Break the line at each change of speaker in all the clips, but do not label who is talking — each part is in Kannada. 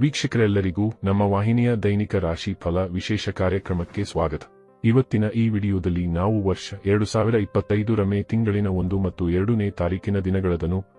ವೀಕ್ಷಕರೆಲ್ಲರಿಗೂ ನಮ್ಮ ವಾಹಿನಿಯ ದೈನಿಕ ರಾಶಿ ಫಲ ವಿಶೇಷ ಕಾರ್ಯಕ್ರಮಕ್ಕೆ ಸ್ವಾಗತ. ಇವತ್ತಿನ ಈ ವಿಡಿಯೋದಲ್ಲಿ ನಾವು ವರ್ಷ ಎರಡು ಸಾವಿರ ಇಪ್ಪತ್ತೈದರ ಮೇ ತಿಂಗಳಿನ ಒಂದು ಮತ್ತು ಎರಡನೇ ತಾರೀಕಿನ ದಿನಗಳದನು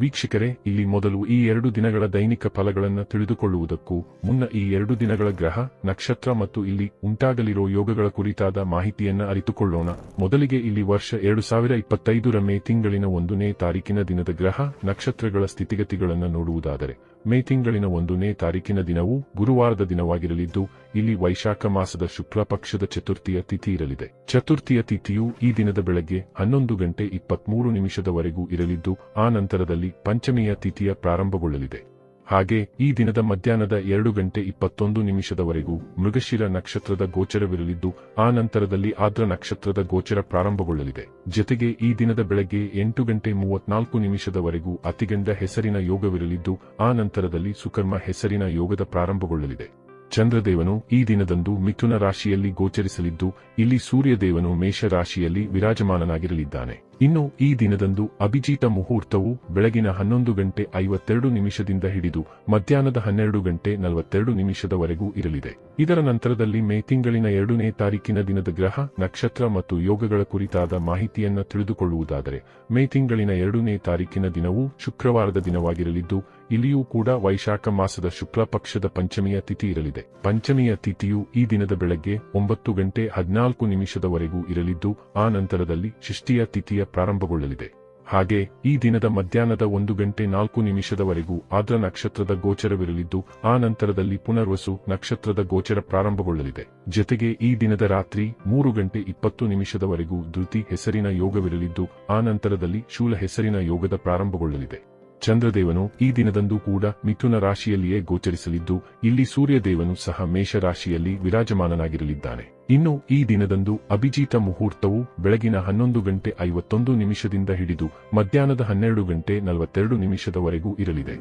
ವೀಕ್ಷಕರೇ, ಇಲ್ಲಿ ಮೊದಲು ಈ ಎರಡು ದಿನಗಳ ದೈನಿಕ ಫಲಗಳನ್ನು ತಿಳಿದುಕೊಳ್ಳುವುದಕ್ಕೂ ಮುನ್ನ ಈ ಎರಡು ದಿನಗಳ ಗ್ರಹ, ನಕ್ಷತ್ರ ಮತ್ತು ಇಲ್ಲಿ ಉಂಟಾಗಲಿರೋ ಯೋಗಗಳ ಕುರಿತಾದ ಮಾಹಿತಿಯನ್ನು ಅರಿತುಕೊಳ್ಳೋಣ. ಮೊದಲಿಗೆ ಇಲ್ಲಿ ವರ್ಷ ಎರಡು ಸಾವಿರ ಇಪ್ಪತ್ತೈದರ ಮೇ ತಿಂಗಳಿನ ಒಂದನೇ ತಾರೀಕಿನ ದಿನದ ಗ್ರಹ, ನಕ್ಷತ್ರಗಳ ಸ್ಥಿತಿಗತಿಗಳನ್ನು ನೋಡುವುದಾದರೆ. ಮೇ ತಿಂಗಳಿನ ಒಂದನೇ ತಾರೀಕಿನ ದಿನವು ಗುರುವಾರದ ದಿನವಾಗಿರಲಿದ್ದು, ಇಲ್ಲಿ ವೈಶಾಖ ಮಾಸದ ಶುಕ್ಲ ಪಕ್ಷದ ಚತುರ್ಥಿಯ ತಿಥಿ ಇರಲಿದೆ. ಚತುರ್ಥಿಯ ತಿಥಿಯು ಈ ದಿನದ ಬೆಳಗ್ಗೆ ಹನ್ನೊಂದು ಗಂಟೆ ಇಪ್ಪತ್ಮೂರು ನಿಮಿಷದವರೆಗೂ ಇರಲಿದ್ದು, ಆ ನಂತರದಲ್ಲಿ ಪಂಚಮಿಯ ತಿಥಿಯ ಪ್ರಾರಂಭಗೊಳ್ಳಲಿದೆ. ಹಾಗೆ ಈ ದಿನದ ಮಧ್ಯಾಹ್ನದ ಎರಡು ಗಂಟೆ ಇಪ್ಪತ್ತೊಂದು ನಿಮಿಷದವರೆಗೂ ಮೃಗಶಿರ ನಕ್ಷತ್ರದ ಗೋಚರವಿರಲಿದ್ದು, ಆ ನಂತರದಲ್ಲಿ ಆದ್ರ ನಕ್ಷತ್ರದ ಗೋಚರ ಪ್ರಾರಂಭಗೊಳ್ಳಲಿದೆ. ಜೊತೆಗೆ ಈ ದಿನದ ಬೆಳಗ್ಗೆ ಎಂಟು ಗಂಟೆ ಮೂವತ್ನಾಲ್ಕು ನಿಮಿಷದವರೆಗೂ ಅತಿಗಂಡ ಹೆಸರಿನ ಯೋಗವಿರಲಿದ್ದು, ಆ ನಂತರದಲ್ಲಿ ಸುಕರ್ಮ ಹೆಸರಿನ ಯೋಗದ ಪ್ರಾರಂಭಗೊಳ್ಳಲಿದೆ. ಚಂದ್ರದೇವನು ಈ ದಿನದಂದು ಮಿಥುನ ರಾಶಿಯಲ್ಲಿ ಗೋಚರಿಸಲಿದ್ದು, ಇಲ್ಲಿ ಸೂರ್ಯದೇವನು ಮೇಷ ರಾಶಿಯಲ್ಲಿ ವಿರಾಜಮಾನನಾಗಿರಲಿದ್ದಾನೆ. ಇನ್ನು ಈ ದಿನದಂದು ಅಭಿಜಿತ ಮುಹೂರ್ತವು ಬೆಳಗಿನ ಹನ್ನೊಂದು ಗಂಟೆ ಐವತ್ತೆರಡು ನಿಮಿಷದಿಂದ ಹಿಡಿದು ಮಧ್ಯಾಹ್ನದ ಹನ್ನೆರಡು ಗಂಟೆ ನಲವತ್ತೆರಡು ನಿಮಿಷದವರೆಗೂ ಇರಲಿದೆ. ಇದರ ನಂತರದಲ್ಲಿ ಮೇ ತಿಂಗಳಿನ ಎರಡನೇ ತಾರೀಕಿನ ದಿನದ ಗ್ರಹ, ನಕ್ಷತ್ರ ಮತ್ತು ಯೋಗಗಳ ಕುರಿತಾದ ಮಾಹಿತಿಯನ್ನು ತಿಳಿದುಕೊಳ್ಳುವುದಾದರೆ, ಮೇ ತಿಂಗಳಿನ ಎರಡನೇ ತಾರೀಕಿನ ದಿನವು ಶುಕ್ರವಾರದ ದಿನವಾಗಿರಲಿದ್ದು, ಇಲ್ಲಿಯೂ ಕೂಡ ವೈಶಾಖ ಮಾಸದ ಶುಕ್ಲ ಪಕ್ಷದ ಪಂಚಮಿಯ ತಿಥಿ ಇರಲಿದೆ. ಪಂಚಮಿಯ ತಿಥಿಯು ಈ ದಿನದ ಬೆಳಗ್ಗೆ ಒಂಬತ್ತು ಗಂಟೆ ಹದಿನಾಲ್ಕು ನಿಮಿಷದವರೆಗೂ ಇರಲಿದ್ದು, ಆ ನಂತರದಲ್ಲಿ ಷಷ್ಠಿಯ ತಿಥಿಯ ಪ್ರಾರಂಭಗೊಳ್ಳಲಿದೆ. ಹಾಗೆ, ಈ ದಿನದ ಮಧ್ಯಾಹ್ನದ ಒಂದು ಗಂಟೆ ನಾಲ್ಕು ನಿಮಿಷದವರೆಗೂ ಆದ್ರ ನಕ್ಷತ್ರದ ಗೋಚರವಿರಲಿದ್ದು, ಆ ನಂತರದಲ್ಲಿ ಪುನರ್ವಸು ನಕ್ಷತ್ರದ ಗೋಚರ ಪ್ರಾರಂಭಗೊಳ್ಳಲಿದೆ. ಜೊತೆಗೆ, ಈ ದಿನದ ರಾತ್ರಿ ಮೂರು ಗಂಟೆ ಇಪ್ಪತ್ತು ನಿಮಿಷದವರೆಗೂ ಧೃತಿ ಹೆಸರಿನ ಯೋಗವಿರಲಿದ್ದು, ಆ ನಂತರದಲ್ಲಿ ಶೂಲ ಹೆಸರಿನ ಯೋಗದ ಪ್ರಾರಂಭಗೊಳ್ಳಲಿದೆ. ಚಂದ್ರದೇವನು ಈ ದಿನದಂದು ಕೂಡ ಮಿಥುನ ರಾಶಿಯಲ್ಲಿಯೇ ಗೋಚರಿಸಲಿದ್ದು, ಇಲ್ಲಿ ಸೂರ್ಯದೇವನು ಸಹ ಮೇಷರಾಶಿಯಲ್ಲಿ ವಿರಾಜಮಾನನಾಗಿರಲಿದ್ದಾನೆ. ಇನ್ನು ಈ ದಿನದಂದು ಅಭಿಜೀತ ಮುಹೂರ್ತವು ಬೆಳಗಿನ ಹನ್ನೊಂದು ಗಂಟೆ ಐವತ್ತೊಂದು ನಿಮಿಷದಿಂದ ಹಿಡಿದು ಮಧ್ಯಾಹ್ನದ ಹನ್ನೆರಡು ಗಂಟೆ ನಲವತ್ತೆರಡು ನಿಮಿಷದವರೆಗೂ ಇರಲಿದೆ.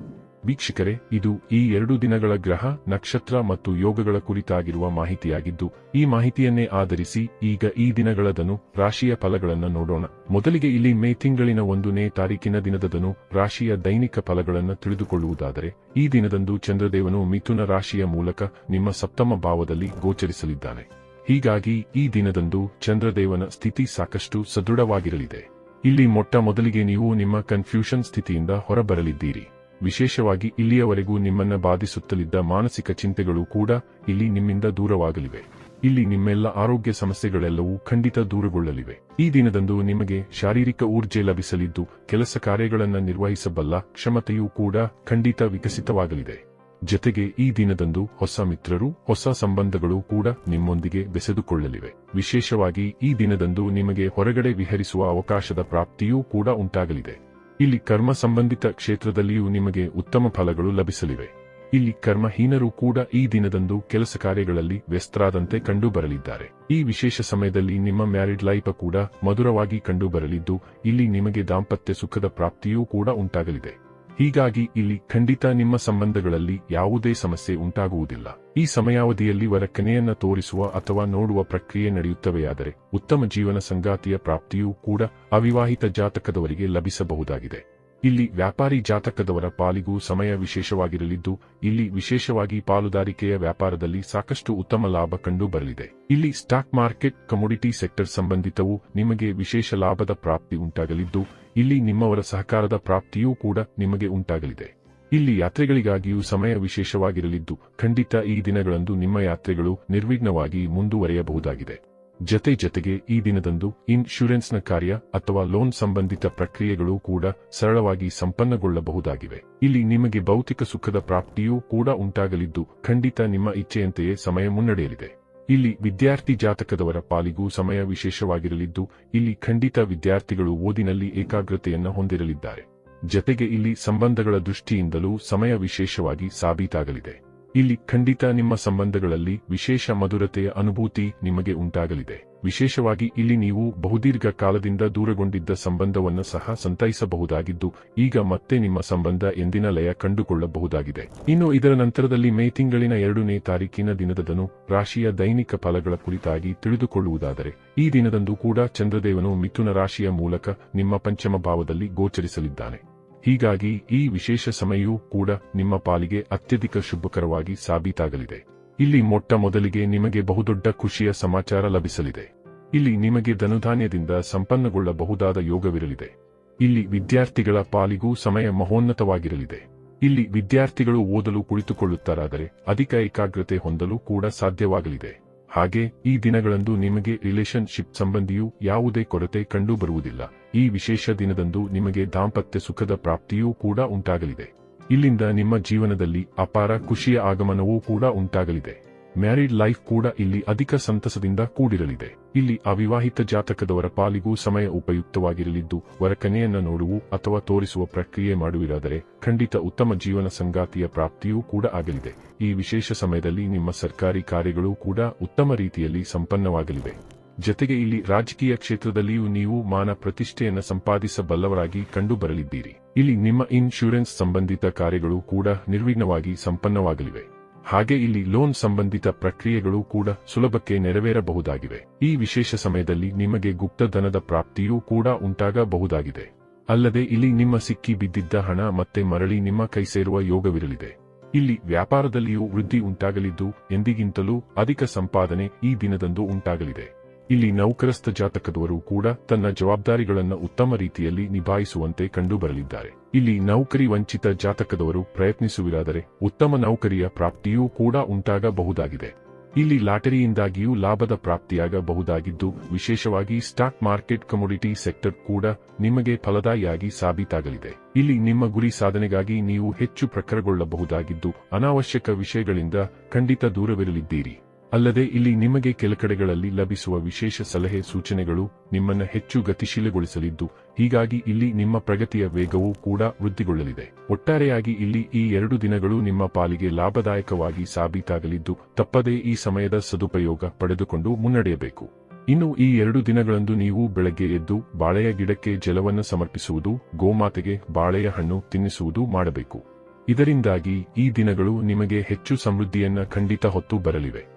ವೀಕ್ಷಕರೇ, ಇದು ಈ ಎರಡು ದಿನಗಳ ಗ್ರಹ, ನಕ್ಷತ್ರ ಮತ್ತು ಯೋಗಗಳ ಕುರಿತಾಗಿರುವ ಮಾಹಿತಿಯಾಗಿದ್ದು, ಈ ಮಾಹಿತಿಯನ್ನೇ ಆಧರಿಸಿ ಈಗ ಈ ದಿನಗಳದನು ರಾಶಿಯ ಫಲಗಳನ್ನು ನೋಡೋಣ. ಮೊದಲಿಗೆ ಇಲ್ಲಿ ಮೇ ತಿಂಗಳಿನ ಒಂದನೇ ತಾರೀಕಿನ ದಿನದದನು ರಾಶಿಯ ದೈನಿಕ ಫಲಗಳನ್ನು ತಿಳಿದುಕೊಳ್ಳುವುದಾದರೆ, ಈ ದಿನದಂದು ಚಂದ್ರದೇವನು ಮಿಥುನ ರಾಶಿಯ ಮೂಲಕ ನಿಮ್ಮ ಸಪ್ತಮ ಭಾವದಲ್ಲಿ ಗೋಚರಿಸಲಿದ್ದಾನೆ. ಹೀಗಾಗಿ ಈ ದಿನದಂದು ಚಂದ್ರದೇವನ ಸ್ಥಿತಿ ಸಾಕಷ್ಟು ಸದೃಢವಾಗಿರಲಿದೆ. ಇಲ್ಲಿ ಮೊಟ್ಟ ಮೊದಲಿಗೆ ನೀವು ನಿಮ್ಮ ಕನ್ಫ್ಯೂಷನ್ ಸ್ಥಿತಿಯಿಂದ ಹೊರಬರಲಿದ್ದೀರಿ. ವಿಶೇಷವಾಗಿ ಇಲ್ಲಿಯವರೆಗೂ ನಿಮ್ಮನ್ನ ಬಾಧಿಸುತ್ತಲಿದ್ದ ಮಾನಸಿಕ ಚಿಂತೆಗಳು ಕೂಡ ಇಲ್ಲಿ ನಿಮ್ಮಿಂದ ದೂರವಾಗಲಿವೆ. ಇಲ್ಲಿ ನಿಮ್ಮೆಲ್ಲ ಆರೋಗ್ಯ ಸಮಸ್ಯೆಗಳೆಲ್ಲವೂ ಖಂಡಿತ ದೂರಗೊಳ್ಳಲಿವೆ. ಈ ದಿನದಂದು ನಿಮಗೆ ಶಾರೀರಿಕ ಊರ್ಜೆ ಲಭಿಸಲಿದ್ದು, ಕೆಲಸ ಕಾರ್ಯಗಳನ್ನು ನಿರ್ವಹಿಸಬಲ್ಲ ಕ್ಷಮತೆಯೂ ಕೂಡ ಖಂಡಿತ ವಿಕಸಿತವಾಗಲಿದೆ. ಜತೆಗೆ ಈ ದಿನದಂದು ಹೊಸ ಮಿತ್ರರು, ಹೊಸ ಸಂಬಂಧಗಳು ಕೂಡ ನಿಮ್ಮೊಂದಿಗೆ ಬೆಸೆದುಕೊಳ್ಳಲಿವೆ. ವಿಶೇಷವಾಗಿ ಈ ದಿನದಂದು ನಿಮಗೆ ಹೊರಗಡೆ ವಿಹರಿಸುವ ಅವಕಾಶದ ಪ್ರಾಪ್ತಿಯೂ ಕೂಡ ಉಂಟಾಗಲಿದೆ. ಇಲ್ಲಿ ಕರ್ಮ ಸಂಬಂಧಿತ ಕ್ಷೇತ್ರದಲ್ಲಿಯೂ ನಿಮಗೆ ಉತ್ತಮ ಫಲಗಳು ಲಭಿಸಲಿವೆ. ಇಲ್ಲಿ ಕರ್ಮಹೀನರು ಕೂಡ ಈ ದಿನದಂದು ಕೆಲಸ ಕಾರ್ಯಗಳಲ್ಲಿ ವ್ಯಸ್ತರಾದಂತೆ ಕಂಡುಬರಲಿದ್ದಾರೆ. ಈ ವಿಶೇಷ ಸಮಯದಲ್ಲಿ ನಿಮ್ಮ ಮ್ಯಾರಿಡ್ ಲೈಫ್ ಕೂಡ ಮಧುರವಾಗಿ ಕಂಡುಬರಲಿದ್ದು, ಇಲ್ಲಿ ನಿಮಗೆ ದಾಂಪತ್ಯ ಸುಖದ ಪ್ರಾಪ್ತಿಯೂ ಕೂಡ ಉಂಟಾಗಲಿದೆ. ಹೀಗಾಗಿ ಇಲ್ಲಿ ಖಂಡಿತ ನಿಮ್ಮ ಸಂಬಂಧಗಳಲ್ಲಿ ಯಾವುದೇ ಸಮಸ್ಯೆ ಉಂಟಾಗುವುದಿಲ್ಲ. ಈ ಸಮಯಾವಧಿಯಲ್ಲಿ ವರಕನೆಯನ್ನ ತೋರಿಸುವ ಅಥವಾ ನೋಡುವ ಪ್ರಕ್ರಿಯೆ ನಡೆಯುತ್ತವೆಯಾದರೆ ಉತ್ತಮ ಜೀವನ ಸಂಗಾತಿಯ ಪ್ರಾಪ್ತಿಯೂ ಕೂಡ ಅವಿವಾಹಿತ ಜಾತಕದವರಿಗೆ ಲಭಿಸಬಹುದಾಗಿದೆ. ಇಲ್ಲಿ ವ್ಯಾಪಾರಿ ಜಾತಕದವರ ಪಾಲಿಗೂ ಸಮಯ ವಿಶೇಷವಾಗಿರಲಿದ್ದು, ಇಲ್ಲಿ ವಿಶೇಷವಾಗಿ ಪಾಲುದಾರಿಕೆಯ ವ್ಯಾಪಾರದಲ್ಲಿ ಸಾಕಷ್ಟು ಉತ್ತಮ ಲಾಭ ಕಂಡು ಬರಲಿದೆ ಇಲ್ಲಿ ಸ್ಟಾಕ್ ಮಾರ್ಕೆಟ್, ಕಮೋಡಿಟಿ ಸೆಕ್ಟರ್ ಸಂಬಂಧಿತವು ನಿಮಗೆ ವಿಶೇಷ ಲಾಭದ ಪ್ರಾಪ್ತಿ ಉಂಟಾಗಲಿದ್ದು ಇಲ್ಲಿ ನಿಮ್ಮವರ ಸಹಕಾರದ ಪ್ರಾಪ್ತಿಯೂ ಕೂಡ ನಿಮಗೆ ಉಂಟಾಗಲಿದೆ. ಇಲ್ಲಿ ಯಾತ್ರೆಗಳಿಗಾಗಿಯೂ ಸಮಯ ವಿಶೇಷವಾಗಿರಲಿದ್ದು, ಖಂಡಿತ ಈ ದಿನಗಳಂದು ನಿಮ್ಮ ಯಾತ್ರೆಗಳು ನಿರ್ವಿಘ್ನವಾಗಿ ಮುಂದುವರೆಯಬಹುದಾಗಿದೆ. ಜತೆ ಜತೆಗೆ ಈ ದಿನದಂದು ಇನ್ಶೂರೆನ್ಸ್ನ ಕಾರ್ಯ ಅಥವಾ ಲೋನ್ ಸಂಬಂಧಿತ ಪ್ರಕ್ರಿಯೆಗಳು ಕೂಡ ಸರಳವಾಗಿ ಸಂಪನ್ನಗೊಳ್ಳಬಹುದಾಗಿವೆ. ಇಲ್ಲಿ ನಿಮಗೆ ಭೌತಿಕ ಸುಖದ ಪ್ರಾಪ್ತಿಯೂ ಕೂಡ ಉಂಟಾಗಲಿದ್ದು, ಖಂಡಿತ ನಿಮ್ಮ ಇಚ್ಛೆಯಂತೆಯೇ ಸಮಯ ಮುನ್ನಡೆಯಲಿದೆ. ಇಲ್ಲಿ ವಿದ್ಯಾರ್ಥಿ ಜಾತಕದವರ ಪಾಲಿಗೂ ಸಮಯ ವಿಶೇಷವಾಗಿರಲಿದ್ದು, ಇಲ್ಲಿ ಖಂಡಿತ ವಿದ್ಯಾರ್ಥಿಗಳು ಓದಿನಲ್ಲಿ ಏಕಾಗ್ರತೆಯನ್ನು ಹೊಂದಿರಲಿದ್ದಾರೆ. ಜತೆಗೆ ಇಲ್ಲಿ ಸಂಬಂಧಗಳ ದೃಷ್ಟಿಯಿಂದಲೂ ಸಮಯ ವಿಶೇಷವಾಗಿ ಸಾಬೀತಾಗಲಿದೆ. ಇಲ್ಲಿ ಖಂಡಿತ ನಿಮ್ಮ ಸಂಬಂಧಗಳಲ್ಲಿ ವಿಶೇಷ ಮಧುರತೆಯ ಅನುಭೂತಿ ನಿಮಗೆ ಉಂಟಾಗಲಿದೆ. ವಿಶೇಷವಾಗಿ ಇಲ್ಲಿ ನೀವು ಬಹುದೀರ್ಘ ಕಾಲದಿಂದ ದೂರಗೊಂಡಿದ್ದ ಸಂಬಂಧವನ್ನು ಸಹ ಸಂತೈಸಬಹುದಾಗಿದ್ದು, ಈಗ ಮತ್ತೆ ನಿಮ್ಮ ಸಂಬಂಧ ಎಂದಿನ ಲಯ ಕಂಡುಕೊಳ್ಳಬಹುದಾಗಿದೆ. ಇನ್ನು ಇದರ ನಂತರದಲ್ಲಿ ಮೇ ತಿಂಗಳಿನ ಎರಡನೇ ತಾರೀಕಿನ ದಿನದದನು ರಾಶಿಯ ದೈನಿಕ ಫಲಗಳ ಕುರಿತಾಗಿ ತಿಳಿದುಕೊಳ್ಳುವುದಾದರೆ, ಈ ದಿನದಂದು ಕೂಡ ಚಂದ್ರದೇವನು ಮಿಥುನ ರಾಶಿಯ ಮೂಲಕ ನಿಮ್ಮ ಪಂಚಮ ಭಾವದಲ್ಲಿ ಗೋಚರಿಸಲಿದ್ದಾನೆ. ಹೀಗಾಗಿ ಈ ವಿಶೇಷ ಸಮಯವೂ ಕೂಡ ನಿಮ್ಮ ಪಾಲಿಗೆ ಅತ್ಯಧಿಕ ಶುಭಕರವಾಗಿ ಸಾಬೀತಾಗಲಿದೆ. ಇಲ್ಲಿ ಮೊಟ್ಟ ಮೊದಲಿಗೆ ನಿಮಗೆ ಬಹುದೊಡ್ಡ ಖುಷಿಯ ಸಮಾಚಾರ ಲಭಿಸಲಿದೆ. ಇಲ್ಲಿ ನಿಮಗೆ ಧನುಧಾನ್ಯದಿಂದ ಸಂಪನ್ನಗೊಳ್ಳಬಹುದಾದ ಯೋಗವಿರಲಿದೆ. ಇಲ್ಲಿ ವಿದ್ಯಾರ್ಥಿಗಳ ಪಾಲಿಗೂ ಸಮಯ ಮಹೋನ್ನತವಾಗಿರಲಿದೆ. ಇಲ್ಲಿ ವಿದ್ಯಾರ್ಥಿಗಳು ಓದಲು ಕುಳಿತುಕೊಳ್ಳುತ್ತಾರಾದರೆ ಅಧಿಕ ಏಕಾಗ್ರತೆ ಹೊಂದಲು ಕೂಡ ಸಾಧ್ಯವಾಗಲಿದೆ. ಹಾಗೆ ಈ ದಿನಗಳಂದು ನಿಮಗೆ ರಿಲೇಶನ್ಶಿಪ್ ಸಂಬಂಧಿಯೂ ಯಾವುದೇ ಕೊರತೆ ಕಂಡುಬರುವುದಿಲ್ಲ. ಈ ವಿಶೇಷ ದಿನದಂದು ನಿಮಗೆ ದಾಂಪತ್ಯ ಸುಖದ ಪ್ರಾಪ್ತಿಯೂ ಕೂಡ ಉಂಟಾಗಲಿದೆ. ಇಲ್ಲಿಂದ ನಿಮ್ಮ ಜೀವನದಲ್ಲಿ ಅಪಾರ ಖುಷಿಯ ಆಗಮನವೂ ಕೂಡ ಉಂಟಾಗಲಿದೆ. ಮ್ಯಾರಿಡ್ ಲೈಫ್ ಕೂಡ ಇಲ್ಲಿ ಅಧಿಕ ಸಂತಸದಿಂದ ಕೂಡಿರಲಿದೆ. ಇಲ್ಲಿ ಅವಿವಾಹಿತ ಜಾತಕದವರ ಪಾಲಿಗೂ ಸಮಯ ಉಪಯುಕ್ತವಾಗಿರಲಿದ್ದು, ವರಕನೆಯನ್ನ ನೋಡುವು ಅಥವಾ ತೋರಿಸುವ ಪ್ರಕ್ರಿಯೆ ಮಾಡುವಿರಾದರೆ ಖಂಡಿತ ಉತ್ತಮ ಜೀವನ ಸಂಗಾತಿಯ ಪ್ರಾಪ್ತಿಯೂ ಕೂಡ ಆಗಲಿದೆ. ಈ ವಿಶೇಷ ಸಮಯದಲ್ಲಿ ನಿಮ್ಮ ಸರ್ಕಾರಿ ಕಾರ್ಯಗಳು ಕೂಡ ಉತ್ತಮ ರೀತಿಯಲ್ಲಿ ಸಂಪನ್ನವಾಗಲಿವೆ. ಜತೆಗೆ ಇಲ್ಲಿ ರಾಜಕೀಯ ಕ್ಷೇತ್ರದಲ್ಲಿಯೂ ನೀವು ಮಾನ ಪ್ರತಿಷ್ಠೆಯನ್ನು ಸಂಪಾದಿಸಬಲ್ಲವರಾಗಿ ಕಂಡುಬರಲಿದ್ದೀರಿ. ಇಲ್ಲಿ ನಿಮ್ಮ ಇನ್ಶೂರೆನ್ಸ್ ಸಂಬಂಧಿತ ಕಾರ್ಯಗಳು ಕೂಡ ನಿರ್ವಿಘ್ನವಾಗಿ ಸಂಪನ್ನವಾಗಲಿವೆ. ಹಾಗೆ ಇಲ್ಲಿ ಲೋನ್ ಸಂಬಂಧಿತ ಪ್ರಕ್ರಿಯೆಗಳು ಕೂಡ ಸುಲಭಕ್ಕೆ ನೆರವೇರಬಹುದಾಗಿವೆ. ಈ ವಿಶೇಷ ಸಮಯದಲ್ಲಿ ನಿಮಗೆ ಗುಪ್ತಧನದ ಪ್ರಾಪ್ತಿಯೂ ಕೂಡ ಉಂಟಾಗಬಹುದಾಗಿದೆ. ಅಲ್ಲದೆ ಇಲ್ಲಿ ನಿಮ್ಮ ಸಿಕ್ಕಿ ಬಿದ್ದಿದ್ದ ಹಣ ಮತ್ತೆ ಮರಳಿ ನಿಮ್ಮ ಕೈ ಸೇರುವ ಯೋಗವಿರಲಿದೆ. ಇಲ್ಲಿ ವ್ಯಾಪಾರದಲ್ಲಿಯೂ ವೃದ್ಧಿ ಉಂಟಾಗಲಿದ್ದು ಎಂದಿಗಿಂತಲೂ ಅಧಿಕ ಸಂಪಾದನೆ ಈ ದಿನದಂದು ಉಂಟಾಗಲಿದೆ. ಇಲ್ಲಿ ನೌಕರಸ್ಥ ಜಾತಕದವರು ಕೂಡ ತನ್ನ ಜವಾಬ್ದಾರಿಗಳನ್ನು ಉತ್ತಮ ರೀತಿಯಲ್ಲಿ ನಿಭಾಯಿಸುವಂತೆ ಕಂಡುಬರಲಿದ್ದಾರೆ. ಇಲ್ಲಿ ನೌಕರಿ ವಂಚಿತ ಜಾತಕದವರು ಪ್ರಯತ್ನಿಸುವಿರಾದರೆ ಉತ್ತಮ ನೌಕರಿಯ ಪ್ರಾಪ್ತಿಯೂ ಕೂಡ ಉಂಟಾಗಬಹುದಾಗಿದೆ. ಇಲ್ಲಿ ಲಾಟರಿಯಿಂದಾಗಿಯೂ ಲಾಭದ ಪ್ರಾಪ್ತಿಯಾಗಬಹುದಾಗಿದ್ದು, ವಿಶೇಷವಾಗಿ ಸ್ಟಾಕ್ ಮಾರ್ಕೆಟ್ ಕಮೋಡಿಟಿ ಸೆಕ್ಟರ್ ಕೂಡ ನಿಮಗೆ ಫಲದಾಯಿಯಾಗಿ ಸಾಬೀತಾಗಲಿದೆ. ಇಲ್ಲಿ ನಿಮ್ಮ ಗುರಿ ಸಾಧನೆಗಾಗಿ ನೀವು ಹೆಚ್ಚು ಪ್ರಖರಗೊಳ್ಳಬಹುದಾಗಿದ್ದು, ಅನಾವಶ್ಯಕ ವಿಷಯಗಳಿಂದ ಖಂಡಿತ ದೂರವಿರಲಿದ್ದೀರಿ. ಅಲ್ಲದೆ ಇಲ್ಲಿ ನಿಮಗೆ ಕೆಲಕಡೆಗಳಲ್ಲಿ ಲಭಿಸುವ ವಿಶೇಷ ಸಲಹೆ ಸೂಚನೆಗಳು ನಿಮ್ಮನ್ನ ಹೆಚ್ಚು ಗತಿಶೀಲಗೊಳಿಸಲಿದ್ದು, ಹೀಗಾಗಿ ಇಲ್ಲಿ ನಿಮ್ಮ ಪ್ರಗತಿಯ ವೇಗವೂ ಕೂಡ ವೃದ್ಧಿಗೊಳ್ಳಲಿದೆ. ಒಟ್ಟಾರೆಯಾಗಿ ಇಲ್ಲಿ ಈ ಎರಡು ದಿನಗಳು ನಿಮ್ಮ ಪಾಲಿಗೆ ಲಾಭದಾಯಕವಾಗಿ ಸಾಬೀತಾಗಲಿದ್ದು, ತಪ್ಪದೇ ಈ ಸಮಯದ ಸದುಪಯೋಗ ಪಡೆದುಕೊಂಡು ಮುನ್ನಡೆಯಬೇಕು. ಇನ್ನು ಈ ಎರಡು ದಿನಗಳಂದು ನೀವು ಬೆಳಗ್ಗೆ ಎದ್ದು ಬಾಳೆಯ ಗಿಡಕ್ಕೆ ಜಲವನ್ನು ಸಮರ್ಪಿಸುವುದು, ಗೋಮಾತೆಗೆ ಬಾಳೆಯ ಹಣ್ಣು ತಿನ್ನಿಸುವುದು ಮಾಡಬೇಕು. ಇದರಿಂದಾಗಿ ಈ ದಿನಗಳು ನಿಮಗೆ ಹೆಚ್ಚು ಸಮೃದ್ಧಿಯನ್ನ ಖಂಡಿತ ಹೊತ್ತು ಬರಲಿವೆ.